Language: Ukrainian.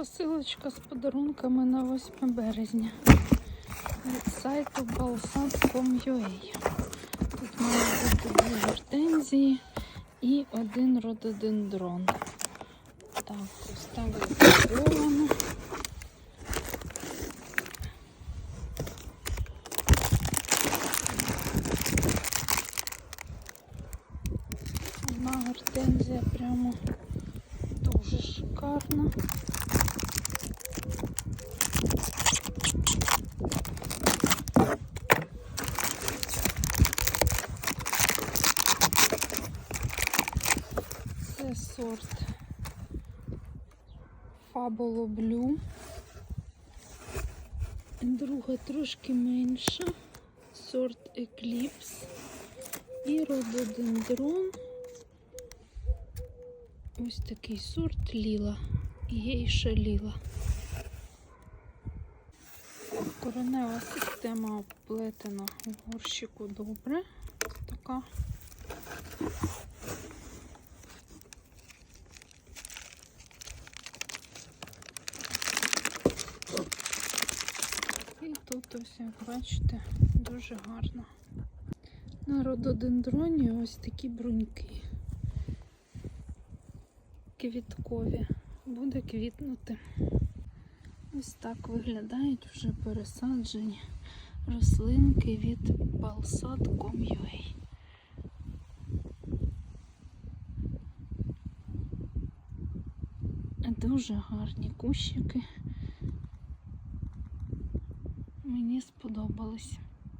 Посилочка з подарунками на 8 березня від сайту balsam.com.ua Тут має бути дві гортензії і один рододендрон. Так, ось так. Одна гортензія прямо дуже шикарна. Це сорт Fabolo Blue. Друга трошки менша. Сорт Eclipse. І рододендрон. Ось такий сорт ліла. Гейша ліла. Коренева система оплетена в горщику добре. Така. І як бачите, дуже гарно. На рододендроні ось такі бруньки. Квіткові. Буде квітнути. Ось так виглядають вже пересаджені рослинки від Balsat.com.ua. Дуже гарні кущики. Мені сподобались.